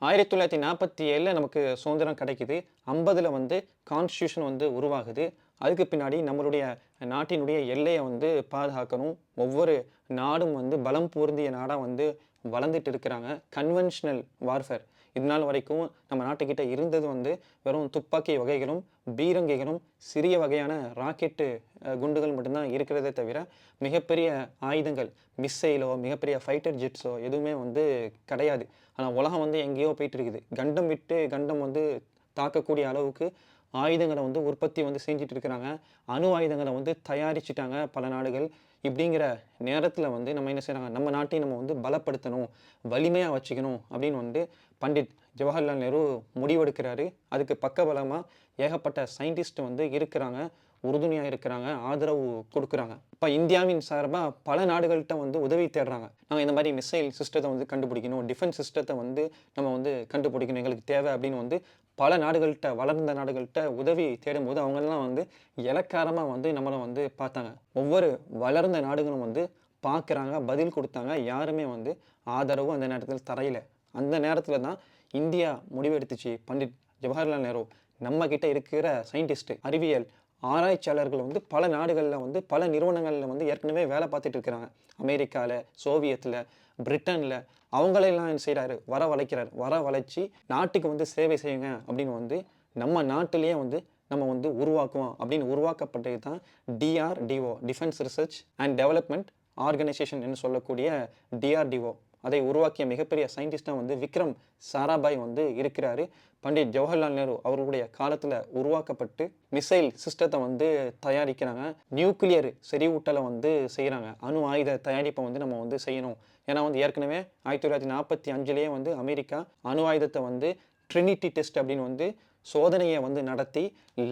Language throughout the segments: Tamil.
ஆயிரத்தி தொள்ளாயிரத்தி நாற்பத்தி ஏழில் நமக்கு சுதந்திரம் கிடைக்குது. ஐம்பதில் வந்து கான்ஸ்டியூஷன் வந்து உருவாகுது. அதுக்கு பின்னாடி நம்மளுடைய நாட்டினுடைய எல்லையை வந்து பாதுகாக்கணும். ஒவ்வொரு நாடும் வந்து பலம் பொருந்திய நாடாக வந்து வளர்ந்துட்டு இருக்கிறாங்க. கன்வென்ஷனல் வார்ஃபேர் இது வரைக்கும் நம்ம நாட்டுக்கிட்ட இருந்தது வந்து வெறும் துப்பாக்கி வகைகளும் பீரங்கிகளும் சிறிய வகையான ராக்கெட்டு குண்டுகள் மட்டும்தான் இருக்கிறதே தவிர மிகப்பெரிய ஆயுதங்கள் மிஸ்ஸைலோ மிகப்பெரிய ஃபைட்டர் ஜெட்ஸோ எதுவுமே வந்து கிடையாது. ஆனால் உலகம் வந்து எங்கேயோ போயிட்டு இருக்குது கண்டம் விட்டு கண்டம் வந்து தாக்கக்கூடிய அளவுக்கு ஆயுதங்களை வந்து உற்பத்தி வந்து செஞ்சுட்டு இருக்கிறாங்க அணு ஆயுதங்களை வந்து தயாரிச்சிட்டாங்க பல நாடுகள். இப்படிங்கிற நேரத்தில் வந்து நம்ம என்ன செய்கிறாங்க நம்ம நாட்டையும் நம்ம வந்து பலப்படுத்தணும் வலிமையாக வச்சுக்கணும் அப்படின்னு வந்து பண்டிட் ஜவஹர்லால் நேரு முடிவெடுக்கிறாரு. அதுக்கு பக்கபலமாக ஏகப்பட்ட சயின்டிஸ்ட் வந்து இருக்கிறாங்க. உறுதுணையாக இருக்கிறாங்க ஆதரவு கொடுக்குறாங்க. இப்போ இந்தியாவின் சார்பாக பல நாடுகள்கிட்ட வந்து உதவி தேடுறாங்க. நாங்கள் இந்த மாதிரி மிசைல் சிஸ்டத்தை வந்து கண்டுபிடிக்கணும் டிஃபென்ஸ் சிஸ்டத்தை வந்து நம்ம வந்து கண்டுபிடிக்கணும் எங்களுக்கு தேவை அப்படின்னு வந்து பல நாடுகள்கிட்ட வளர்ந்த நாடுகள்கிட்ட உதவி தேடும்போது அவங்கெல்லாம் வந்து இலக்காரமாக வந்து நம்மளை வந்து பார்த்தாங்க. ஒவ்வொரு வளர்ந்த நாடுகளும் வந்து பார்க்குறாங்க பதில் கொடுத்தாங்க. யாருமே வந்து ஆதரவு அந்த நேரத்தில் தரையில. அந்த நேரத்தில் தான் இந்தியா முடிவெடுத்துச்சு. பண்டிட் ஜவஹர்லால் நேரு. நம்ம கிட்ட இருக்கிற சயின்டிஸ்ட் அறிவியல் ஆராய்ச்சியாளர்கள் வந்து பல நாடுகளில் வந்து பல நிறுவனங்களில் வந்து ஏற்கனவே வேலை பார்த்துட்டு இருக்கிறாங்க. அமெரிக்காவில் சோவியத்தில் பிரிட்டனில். அவங்களெல்லாம் என்ன செய்கிறாரு வர வளைக்கிறார் வர வளைச்சி நாட்டுக்கு வந்து சேவை செய்யுங்க அப்படின்னு வந்து நம்ம நாட்டிலேயே வந்து நம்ம வந்து உருவாக்குவோம் அப்படின்னு உருவாக்கப்பட்டது தான் DRDO defence research and development organisation என்று சொல்லக்கூடிய டிஆர்டிஓ அதை உருவாக்கிய மிகப்பெரிய சயின்டிஸ்டாக வந்து விக்ரம் சாராபாய் வந்து இருக்கிறாரு. பண்டிட் ஜவஹர்லால் நேரு அவர்களுடைய காலத்தில் உருவாக்கப்பட்டு மிசைல் சிஸ்டத்தை வந்து தயாரிக்கிறாங்க. நியூக்ளியர் செறிவூட்டலை வந்து செய்கிறாங்க அணு ஆயுத தயாரிப்பை வந்து நம்ம வந்து செய்யணும். ஏன்னா வந்து ஏற்கனவே ஆயிரத்தி தொள்ளாயிரத்தி நாற்பத்தி அஞ்சுலேயே வந்து அமெரிக்கா அணு ஆயுதத்தை வந்து ட்ரினிட்டி டெஸ்ட் அப்படின்னு வந்து சோதனையை வந்து நடத்தி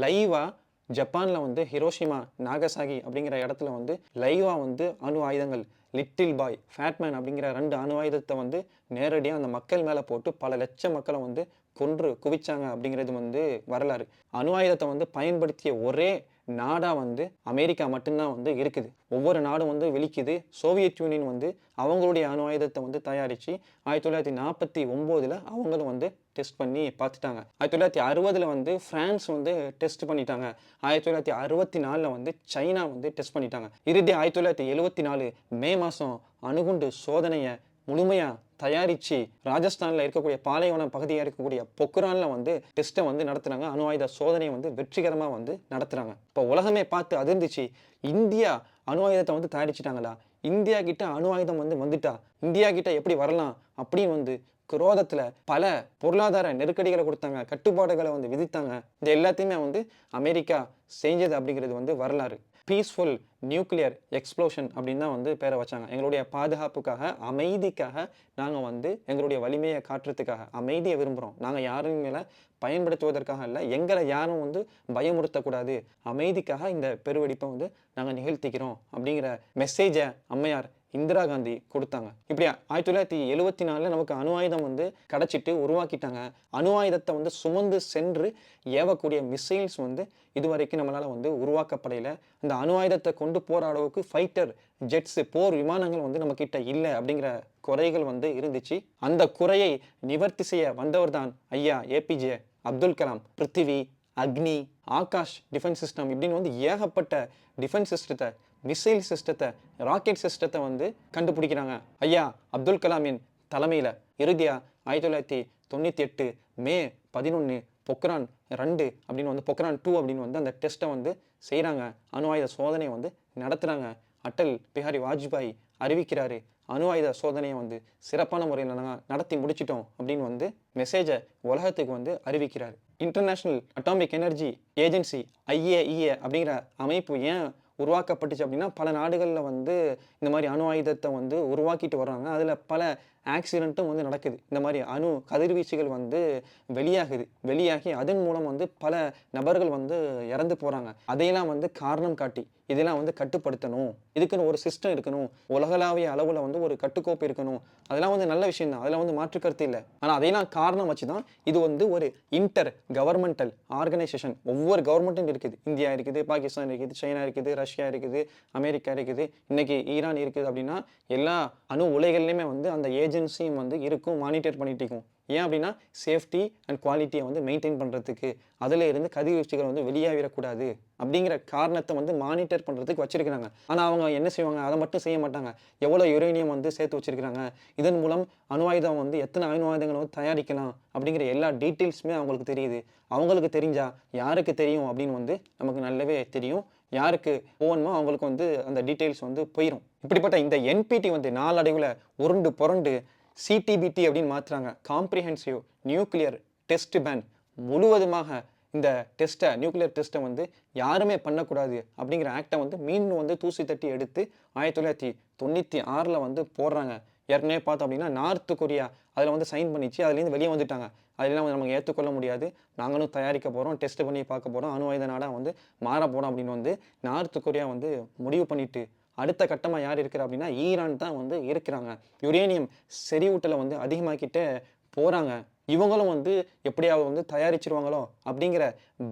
லைவாக ஜப்பானில் வந்து ஹிரோஷிமா நாகசாகி அப்படிங்கிற இடத்துல வந்து லைவாக வந்து அணு ஆயுதங்கள் லிட்டில் பாய் ஃபேட்மேன் அப்படிங்கிற ரெண்டு அணு ஆயுதத்தை வந்து நேரடியாக அந்த மக்கள் மேலே போட்டு பல லட்ச மக்களை வந்து கொன்று குவிச்சாங்க அப்படிங்கிறது வந்து வரலாறு. அணு ஆயுதத்தை வந்து பயன்படுத்திய ஒரே நாடாக வந்து அமெரிக்கா மட்டும்தான் வந்து இருக்குது. ஒவ்வொரு நாடும் வந்து வெளிக்குது சோவியத் யூனியன் வந்து அவங்களுடைய அணு ஆயுதத்தை வந்து தயாரித்து ஆயிரத்தி தொள்ளாயிரத்தி நாற்பத்தி ஒம்போதில் அவங்களும் வந்து டெஸ்ட் பண்ணி பார்த்துட்டாங்க. ஆயிரத்தி தொள்ளாயிரத்தி அறுபதில் வந்து ஃப்ரான்ஸ் வந்து டெஸ்ட் பண்ணிட்டாங்க. ஆயிரத்தி தொள்ளாயிரத்தி அறுபத்தி நாலில் வந்து சைனா வந்து டெஸ்ட் பண்ணிட்டாங்க. இறுதி ஆயிரத்தி தொள்ளாயிரத்தி எழுபத்தி நாலு மே மாதம் அணுகுண்டு சோதனையை முழுமையாக தயாரித்து ராஜஸ்தானில் இருக்கக்கூடிய பாலைவன பகுதியாக இருக்கக்கூடிய பொக்ரானில் வந்து டெஸ்ட்டை வந்து நடத்துகிறாங்க அணு ஆயுத சோதனையை வந்து வெற்றிகரமாக வந்து நடத்துகிறாங்க இப்போ உலகமே பார்த்து அதிர்ந்துச்சு. இந்தியா அணு ஆயுதத்தை வந்து தயாரிச்சிட்டாங்களா? இந்தியா கிட்ட அணு ஆயுதம் வந்து வந்துட்டா? இந்தியா கிட்ட எப்படி வரலாம்? அப்படின்னு வந்து குரோதத்தில் பல பொருளாதார நெருக்கடிகளை கொடுத்தாங்க. கட்டுப்பாடுகளை வந்து விதித்தாங்க. இது எல்லாத்தையுமே வந்து அமெரிக்கா செஞ்சது அப்படிங்கிறது வந்து வரலாறு. பீஸ்ஃபுல் நியூக்ளியர் எக்ஸ்ப்ளோஷன் அப்படின்னு தான் வந்து பேரை வச்சாங்க. எங்களுடைய பாதுகாப்புக்காக அமைதிக்காக நாங்கள் வந்து எங்களுடைய வலிமையை காட்டுறதுக்காக அமைதியை விரும்புகிறோம் நாங்கள் யாரும் மேலே பயன்படுத்துவதற்காக இல்லை எங்களை யாரும் வந்து பயமுறுத்தக்கூடாது. அமைதிக்காக இந்த பெருவெடிப்பை வந்து நாங்கள் நிகழ்த்திக்கிறோம் அப்படிங்கிற மெசேஜை அம்மையார் இந்திரா காந்தி கொடுத்தாங்க. இப்படி ஆயிரத்தி தொள்ளாயிரத்தி எழுவத்தி நாலில் நமக்கு அணு ஆயுதம் வந்து கிடச்சிட்டு உருவாக்கிட்டாங்க. அணு ஆயுதத்தை வந்து சுமந்து சென்று ஏவக்கூடிய மிசைல்ஸ் வந்து இதுவரைக்கும் நம்மளால் வந்து உருவாக்கப்படையில அந்த அணு ஆயுதத்தை கொண்டு போகிற அளவுக்கு ஃபைட்டர் ஜெட்ஸு போர் விமானங்கள் வந்து நம்மக்கிட்ட இல்லை அப்படிங்கிற குறைகள் வந்து இருந்துச்சு. அந்த குறையை நிவர்த்தி செய்ய வந்தவர் தான் ஐயா ஏபிஜே அப்துல் கலாம். பிருத்திவி அக்னி ஆகாஷ் டிஃபென்ஸ் சிஸ்டம் இப்படின்னு வந்து ஏகப்பட்ட டிஃபென்ஸ் சிஸ்டத்தை மிசைல் சிஸ்டத்தை ராக்கெட் சிஸ்டத்தை வந்து கண்டுபிடிக்கிறாங்க. ஐயா அப்துல் கலாமின் தலைமையில் இறுதியாக ஆயிரத்தி தொள்ளாயிரத்தி தொண்ணூற்றி எட்டு மே பதினொன்று பொக்ரான் ரெண்டு அப்படின்னு வந்து பொக்ரான் டூ அப்படின்னு வந்து அந்த டெஸ்ட்டை வந்து செய்கிறாங்க அணு ஆயுத சோதனையை வந்து நடத்துகிறாங்க அட்டல் பிஹாரி வாஜ்பாய் அறிவிக்கிறாரு. அணு ஆயுத சோதனையை வந்து சிறப்பான முறையில் நாங்கள் நடத்தி முடிச்சிட்டோம் அப்படின்னு வந்து மெசேஜை உலகத்துக்கு வந்து அறிவிக்கிறார். International atomic energy agency IAEA அப்படிங்கிற அமைப்பு ஏன் உருவாக்கப்பட்டுச்சு அப்படின்னா பல நாடுகளில் வந்து இந்த மாதிரி அணு ஆயுதத்தை வந்து உருவாக்கிட்டு வர்றாங்க. அதில் பல ஆக்சிடெண்ட்டும் வந்து நடக்குது. இந்த மாதிரி அணு கதிர்வீச்சுகள் வந்து வெளியாகுது. வெளியாகி அதன் மூலம் வந்து பல நபர்கள் வந்து இறந்து போகிறாங்க அதையெல்லாம் வந்து காரணம் காட்டி இதெல்லாம் வந்து கட்டுப்படுத்தணும். இதுக்குன்னு ஒரு சிஸ்டம் இருக்கணும். உலகளாவிய அளவில் வந்து ஒரு கட்டுக்கோப்பு இருக்கணும். அதெல்லாம் வந்து நல்ல விஷயம் தான் அதில் வந்து மாற்று கருத்து இல்லை. ஆனால் அதையெல்லாம் காரணம் வச்சு தான் இது வந்து ஒரு இன்டர் கவர்மெண்டல் ஆர்கனைசேஷன் ஒவ்வொரு கவர்மெண்ட்டும் இருக்குது. இந்தியா இருக்குது பாகிஸ்தான் இருக்குது சைனா இருக்குது ரஷ்யா இருக்குது அமெரிக்கா இருக்குது. இன்னைக்கு ஈரான் இருக்குது அப்படின்னா எல்லா அணு உலைகள்லையுமே வந்து அந்த ஏஜென்சியும் வந்து இருக்கும் மானிட்டர் பண்ணிட்டு இருக்கும். ஏன் அப்படின்னா சேஃப்டி அண்ட் குவாலிட்டியை வந்து மெயின்டைன் பண்ணுறதுக்கு அதில் இருந்து கதிர்வீச்சுகள் வந்து வெளியாகிடக்கூடாது அப்படிங்கிற காரணத்தை வந்து மானிட்டர் பண்ணுறதுக்கு வச்சுருக்கிறாங்க. ஆனால் அவங்க என்ன செய்வாங்க? அதை மட்டும் செய்ய மாட்டாங்க. எவ்வளோ யுரேனியம் வந்து சேர்த்து வச்சிருக்கிறாங்க? இதன் மூலம் அணுவாயுதம் வந்து எத்தனை அணுவாயுதங்களை வந்து தயாரிக்கலாம் அப்படிங்கிற எல்லா டீட்டெயில்ஸுமே அவங்களுக்கு தெரியுது. அவங்களுக்கு தெரிஞ்சால் யாருக்கு தெரியும் அப்படின்னு வந்து நமக்கு நல்லாவே தெரியும். யாருக்கு போகணுமோ அவங்களுக்கு வந்து அந்த டீட்டெயில்ஸ் வந்து போயிடும் இப்படிப்பட்ட இந்த என்பிடி வந்து நாளடைவில் உருண்டு புரண்டு சிடிபிடி அப்படின்னு மாற்றுறாங்க காம்ப்ரிஹென்சிவ் நியூக்ளியர் டெஸ்ட் பேன் முழுவதுமாக இந்த டெஸ்ட்டை நியூக்ளியர் டெஸ்ட்டை வந்து யாருமே பண்ணக்கூடாது அப்படிங்கிற ஆக்டை வந்து மீண்டும் வந்து தூசி தட்டி எடுத்து ஆயிரத்தி தொள்ளாயிரத்தி தொண்ணூற்றி ஆறில் வந்து போடுறாங்க. ஏற்கனவே பார்த்தோம் அப்படின்னா நார்த்து கொரியா அதில் வந்து சைன் பண்ணிச்சு. அதுலேருந்து வெளியே வந்துட்டாங்க. அதெல்லாம் நமக்கு ஏற்றுக்கொள்ள முடியாது. நாங்களும் தயாரிக்க போகிறோம் டெஸ்ட் பண்ணி பார்க்க போகிறோம் அணு ஆயுத நாடாக வந்து மாற போகிறோம் அப்படின்னு வந்து நார்த்து கொரியா வந்து முடிவு பண்ணிட்டு அடுத்த கட்டமாக யார் இருக்கிறா அப்படின்னா ஈரான் தான் வந்து இருக்கிறாங்க. யுரேனியம் செறிவூட்டலை வந்து அதிகமாக்கிட்டு போகிறாங்க இவங்களும் வந்து எப்படியாவது வந்து தயாரிச்சிருவாங்களோ அப்படிங்கிற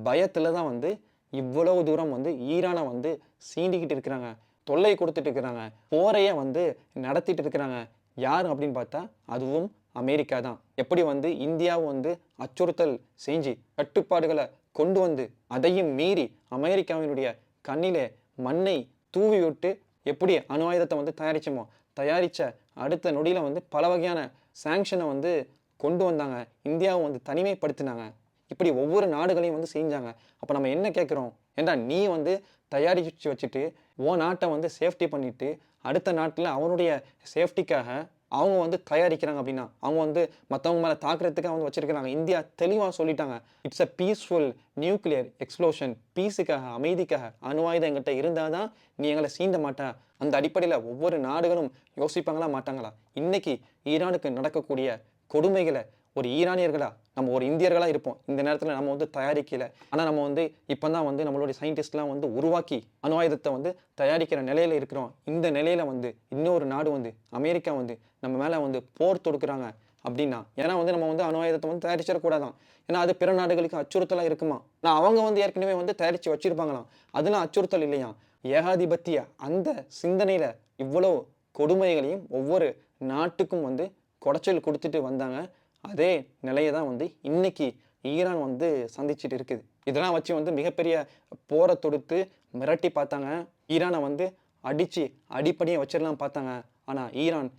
பயத்தில் தான் வந்து இவ்வளவு தூரம் வந்து ஈரானை வந்து சீண்டிக்கிட்டு இருக்கிறாங்க. தொல்லை கொடுத்துட்டு இருக்கிறாங்க. போரையே வந்து நடத்திட்டு இருக்கிறாங்க. யார் அப்படின்னு பார்த்தா அதுவும் அமெரிக்கா தான். எப்படி வந்து இந்தியாவை வந்து அச்சுறுத்தல் செஞ்சு கட்டுப்பாடுகளை கொண்டு வந்து அதையும் மீறி அமெரிக்காவினுடைய கண்ணிலே மண்ணை தூவி விட்டு எப்படி அணு ஆயுதத்தை வந்து தயாரிச்சோமோ தயாரித்த அடுத்த நொடியில் வந்து பல வகையான சாங்ஷனை வந்து கொண்டு வந்தாங்க. இந்தியாவை வந்து தனிமைப்படுத்தினாங்க. இப்படி ஒவ்வொரு நாடுகளையும் வந்து செஞ்சாங்க. அப்போ நம்ம என்ன கேட்குறோம் ஏண்டா நீ வந்து தயாரிச்சு வச்சுட்டு ஓ நாட்டை வந்து சேஃப்டி பண்ணிவிட்டு அடுத்த நாட்டில் அவனுடைய சேஃப்டிக்காக அவங்க வந்து தயாரிக்கிறாங்க அப்படின்னா அவங்க வந்து மற்றவங்க மேலே தாக்குறதுக்கு வந்து வச்சிருக்கிறாங்க. இந்தியா தெளிவாக சொல்லிட்டாங்க. It's a peaceful nuclear explosion பீஸுக்காக அமைதிக்காக அணுவாயுதம் எங்கிட்ட இருந்தால் தான் நீ எங்களை சீண்ட மாட்டா. அந்த அடிப்படையில் ஒவ்வொரு நாடுகளும் யோசிப்பாங்களா மாட்டாங்களா? இன்னைக்கு ஈரானுக்கு நடக்கக்கூடிய கொடுமைகளை ஒரு ஈரானியர்களா நம்ம ஒரு இந்தியர்களாக இருப்போம். இந்த நேரத்தில் நம்ம வந்து தயாரிக்கல. ஆனால் நம்ம வந்து இப்போ தான் வந்து நம்மளுடைய சயின்டிஸ்ட்லாம் வந்து உருவாக்கி அணு ஆயுதத்தை வந்து தயாரிக்கிற நிலையில் இருக்கிறோம். இந்த நிலையில் வந்து இன்னொரு நாடு வந்து அமெரிக்கா வந்து நம்ம மேலே வந்து போர் தொடுக்குறாங்க அப்படின்னா ஏன்னா வந்து நம்ம வந்து அணு ஆயுதத்தை வந்து தயாரிச்சிடக்கூடாதான். ஏன்னா அது பிற நாடுகளுக்கு அச்சுறுத்தலாக இருக்குமா? நான் அவங்க வந்து ஏற்கனவே வந்து தயாரித்து வச்சுருப்பாங்களாம். அதெல்லாம் அச்சுறுத்தல் இல்லையா? ஏகாதிபத்திய அந்த சிந்தனையில் இவ்வளோ கொடுமைகளையும் ஒவ்வொரு நாட்டுக்கும் வந்து குடைச்சல் கொடுத்துட்டு வந்தாங்க. அதே நிலையை தான் வந்து இன்னைக்கு ஈரான் வந்து சந்திச்சுட்டு இருக்குது. இதெல்லாம் வச்சு வந்து மிகப்பெரிய போரை தொடுத்து மிரட்டி பார்த்தாங்க. ஈரானை வந்து அடித்து அடிப்படையை வச்சிடலாம் பார்த்தாங்க. ஆனால் ஈரான்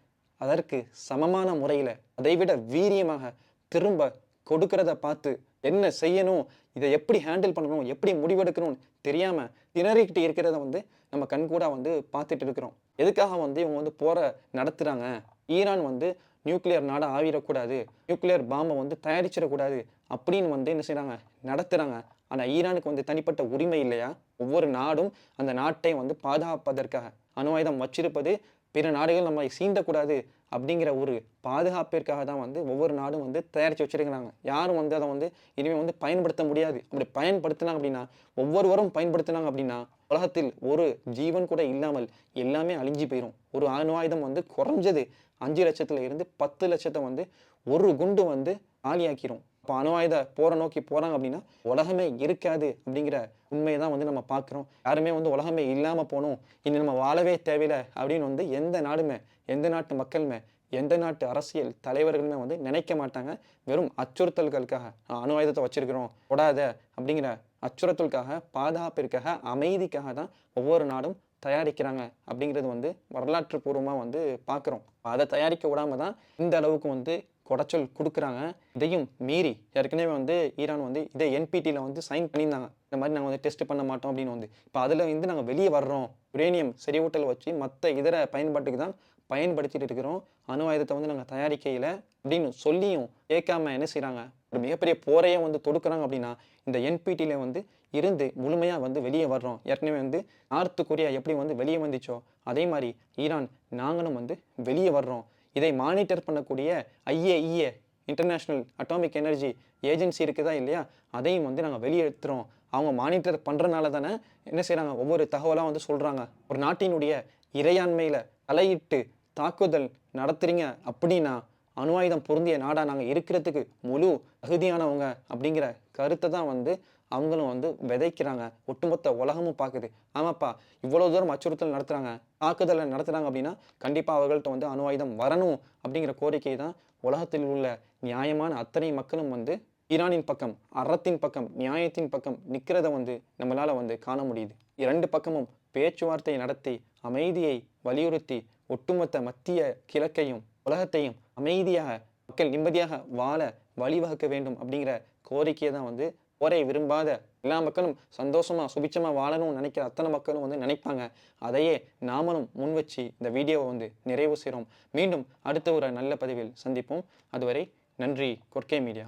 அதற்கு சமமான முறையில் அதைவிட வீரியமாக திரும்ப கொடுக்கிறத பார்த்து என்ன செய்யணும் இதை எப்படி ஹேண்டில் பண்ணணும் எப்படி முடிவெடுக்கணும்னு தெரியாமல் திணறிக்கிட்டு இருக்கிறத வந்து நம்ம கண்கூடாக வந்து பார்த்துட்டு இருக்கிறோம். எதுக்காக வந்து இவங்க வந்து போரை நடத்துகிறாங்க ஈரான் வந்து நியூக்ளியர் நாடாக ஆவிடக்கூடாது நியூக்ளியர் பாம்பை வந்து தயாரிச்சிடக்கூடாது அப்படின்னு வந்து என்ன செய்கிறாங்க நடத்துகிறாங்க ஆனால் ஈரானுக்கு வந்து தனிப்பட்ட உரிமை இல்லையா? ஒவ்வொரு நாடும் அந்த நாட்டை வந்து பாதுகாப்பதற்காக அணு ஆயுதம் வச்சிருப்பது பிற நாடுகள் நம்மளை சீண்டக்கூடாது அப்படிங்கிற ஒரு பாதுகாப்பிற்காக தான் வந்து ஒவ்வொரு நாடும் வந்து தயாரித்து வச்சிருக்கிறாங்க. யாரும் வந்து அதை வந்து இனிமேல் வந்து பயன்படுத்த முடியாது. அப்படி பயன்படுத்தினாங்க அப்படின்னா ஒவ்வொருவரும் பயன்படுத்தினாங்க அப்படின்னா உலகத்தில் ஒரு ஜீவன் கூட இல்லாமல் எல்லாமே அழிஞ்சு போயிடும் ஒரு அணு ஆயுதம் வந்து குறைஞ்சது அஞ்சு லட்சத்தில் இருந்து பத்து லட்சத்தை வந்து ஒரு குண்டு வந்து ஆலியாக்கிரும் இப்போ அணு ஆயுத போரை நோக்கி போகிறாங்க அப்படின்னா உலகமே இருக்காது அப்படிங்கிற உண்மையை தான் வந்து நம்ம பார்க்குறோம். யாருமே வந்து உலகமே இல்லாமல் போகணும். இனி நம்ம வாழவே தேவையில்லை அப்படின்னு வந்து எந்த நாடுமே எந்த நாட்டு மக்களுமே எந்த நாட்டு அரசியல் தலைவர்களுமே வந்து நினைக்க மாட்டாங்க. வெறும் அச்சுறுத்தல்களுக்காக அணு ஆயுதத்தை வச்சிருக்கிறோம் தொடாத அப்படிங்கிற அச்சுறுத்தலுக்காக பாதுகாப்பிற்காக அமைதிக்காக தான் ஒவ்வொரு நாடும் தயாரிக்கிறாங்க அப்படிங்கிறது வந்து வரலாற்று பூர்வமாக வந்து பார்க்குறோம். அதை தயாரிக்க விடாம தான் இந்த அளவுக்கு வந்து குடைச்சல் கொடுக்குறாங்க. இதையும் மீறி ஏற்கனவே வந்து ஈரான் வந்து இதே என்பிடியில் வந்து சைன் பண்ணியிருந்தாங்க. இந்த மாதிரி நாங்கள் வந்து டெஸ்ட் பண்ண மாட்டோம் அப்படின்னு வந்து. இப்போ அதில் வந்து நாங்கள் வெளியே வர்றோம். யுரேனியம் செறிவூட்டல் வச்சு மற்ற இதர பயன்பாட்டுக்கு தான் பயன்படுத்திட்டு இருக்கிறோம். அணு ஆயுதத்தை வந்து நாங்கள் தயாரிக்கையில் அப்படின்னு சொல்லியும் கேட்காம என்ன செய்கிறாங்க ஒரு மிகப்பெரிய போரையே வந்து தொடுக்குறாங்க அப்படின்னா இந்த என்பிடியில் வந்து இருந்து முழுமையாக வந்து வெளியே வர்றோம். ஏற்கனவே வந்து நார்த்து கொரியா எப்படி வந்து வெளியே வந்துச்சோ அதே மாதிரி ஈரான் நாங்களும் வந்து வெளியே வர்றோம். இதை மானிட்டர் பண்ணக்கூடிய IAEA international atomic energy agency இருக்குதா இல்லையா? அதையும் வந்து நாங்கள் வெளியேற்றுறோம் அவங்க மானிட்டர் பண்ணுறனால தானே என்ன செய்கிறாங்க ஒவ்வொரு தகவலாக வந்து சொல்கிறாங்க ஒரு நாட்டினுடைய இறையாண்மையில் தலையிட்டு தாக்குதல் நடத்துகிறீங்க அப்படின்னா அணு ஆயுதம் பொருந்திய நாடாக நாங்கள் இருக்கிறதுக்கு முழு தகுதியானவங்க அப்படிங்கிற கருத்தை தான் வந்து அவங்களும் வந்து விதைக்கிறாங்க. ஒட்டுமொத்த உலகமும் பார்க்குது. ஆமாப்பா இவ்வளோ தூரம் அச்சுறுத்தல் நடத்துகிறாங்க தாக்குதலை நடத்துகிறாங்க அப்படின்னா கண்டிப்பாக அவர்கள்ட்ட வந்து அணு ஆயுதம் வரணும் அப்படிங்கிற கோரிக்கை தான் உலகத்தில் உள்ள நியாயமான அத்தனை மக்களும் வந்து ஈரானின் பக்கம் அறத்தின் பக்கம் நியாயத்தின் பக்கம் நிற்கிறத வந்து நம்மளால் வந்து காண முடியுது. இரண்டு பக்கமும் பேச்சுவார்த்தை நடத்தி அமைதியை வலியுறுத்தி ஒட்டுமொத்த மத்திய கிழக்கையும் உலகத்தையும் அமைதியாக மக்கள் நிம்மதியாக வாழ வழிவகுக்க வேண்டும் அப்படிங்கிற கோரிக்கையை தான் வந்து போரை விரும்பாத எல்லா மக்களும் சந்தோஷமாக சுபிச்சமாக வாழணும்னு நினைக்கிற அத்தனை மக்களும் வந்து நினைப்பாங்க. அதையே நாமளும் முன் வச்சு இந்த வீடியோவை வந்து நிறைவு செய்கிறோம் மீண்டும் அடுத்த ஒரு நல்ல பதிவில் சந்திப்போம். அதுவரை நன்றி கொர்க்கே மீடியா.